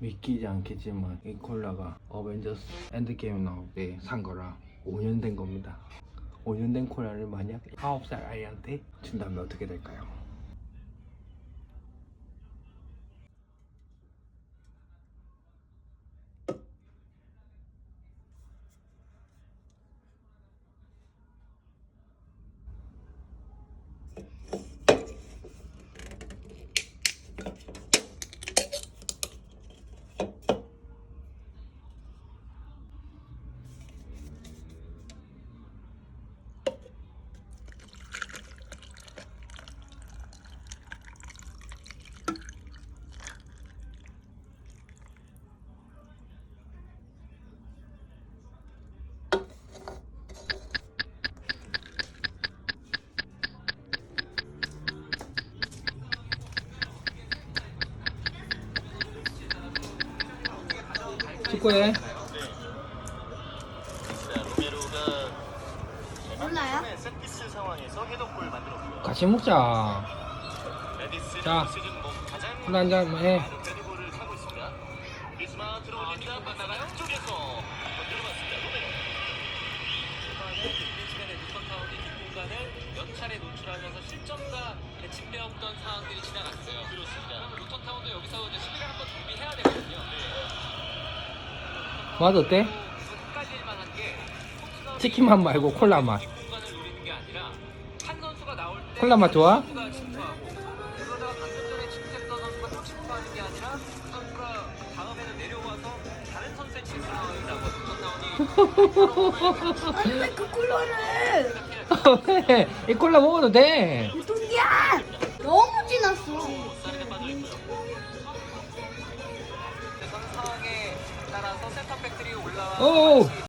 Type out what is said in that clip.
믿기지 않겠지만 이 콜라가 어벤져스 엔드게임 나올 때 산 거라 5년 된 겁니다 5년 된 콜라를 만약 9살 아이한테 준다면 어떻게 될까요? 축구해 자, 로메로가 몰라요? 세트피스 상황에서 헤더골 만들었고요. 같이 먹자 자, 시즌 뭐 가장 콜라 한잔 해 헤더골을 하고 있습니다. 리스마 들어올립니다. 만나가요. 쪽에서 건드려봤습니다. 로메로. 초반에 긴 시간에 루턴 타운이 뒷공간을 몇 차례 노출하면서 실점과 대칭되었던 상황들이 지나갔어요. 그렇습니다. 루턴 타운도 여기서 이제 수비를 한번 준비해야 되거든요. 맛 어때? 치킨 맛 말고 콜라 맛 콜라 맛 좋아? 아니 왜그 콜라를 왜? 이 콜라 먹어도 돼 유통기한 너무 지났어 Oh!